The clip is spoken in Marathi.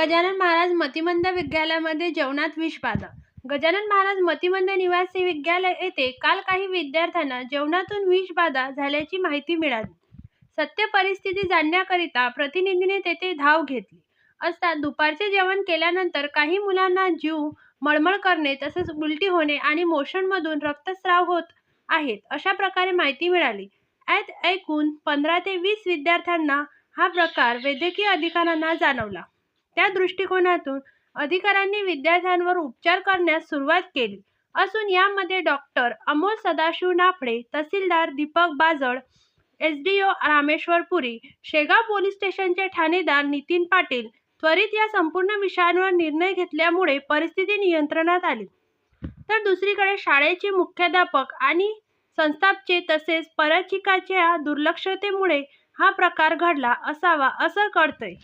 गजानन महाराज मतिमंद विद्यालयामध्ये जेवणात विषबाधा गजानन महाराज मतिमंद निवासी विद्यालय येथे काल काही विद्यार्थ्यांना जेवणातून विषबाधा झाल्याची माहिती मिळाली. सत्य परिस्थिती जाणण्याकरिता प्रतिनिधीने तेथे धाव घेतली. असता दुपारचे जेवण केल्यानंतर काही मुलांना जीव मळमळ करणे तसेच उलटी होणे आणि मोशनमधून रक्तस्राव होत आहेत अशा प्रकारे माहिती मिळाली. ऐत ऐकून पंधरा ते वीस विद्यार्थ्यांना हा प्रकार वैद्यकीय अधिकाऱ्यांना जाणवला. त्या दृष्टिकोनातून अधिकाऱ्यांनी विद्यार्थ्यांवर उपचार करण्यास सुरुवात केली. असून यामध्ये डॉक्टर अमोल सदाशिव नाफडे तहसीलदार Deepak Bajal S D Rameshwar Puri Shegaon police स्टेशनचे ठाणेदार नितीन पाटील त्वरित या संपूर्ण विषयांवर निर्णय घेतल्यामुळे परिस्थिती नियंत्रणात आली. तर दुसरीकडे शाळेचे मुख्याध्यापक आणि संस्थापचे तसेच परचिकाच्या दुर्लक्षतेमुळे हा प्रकार घडला असावा असं कळतंय.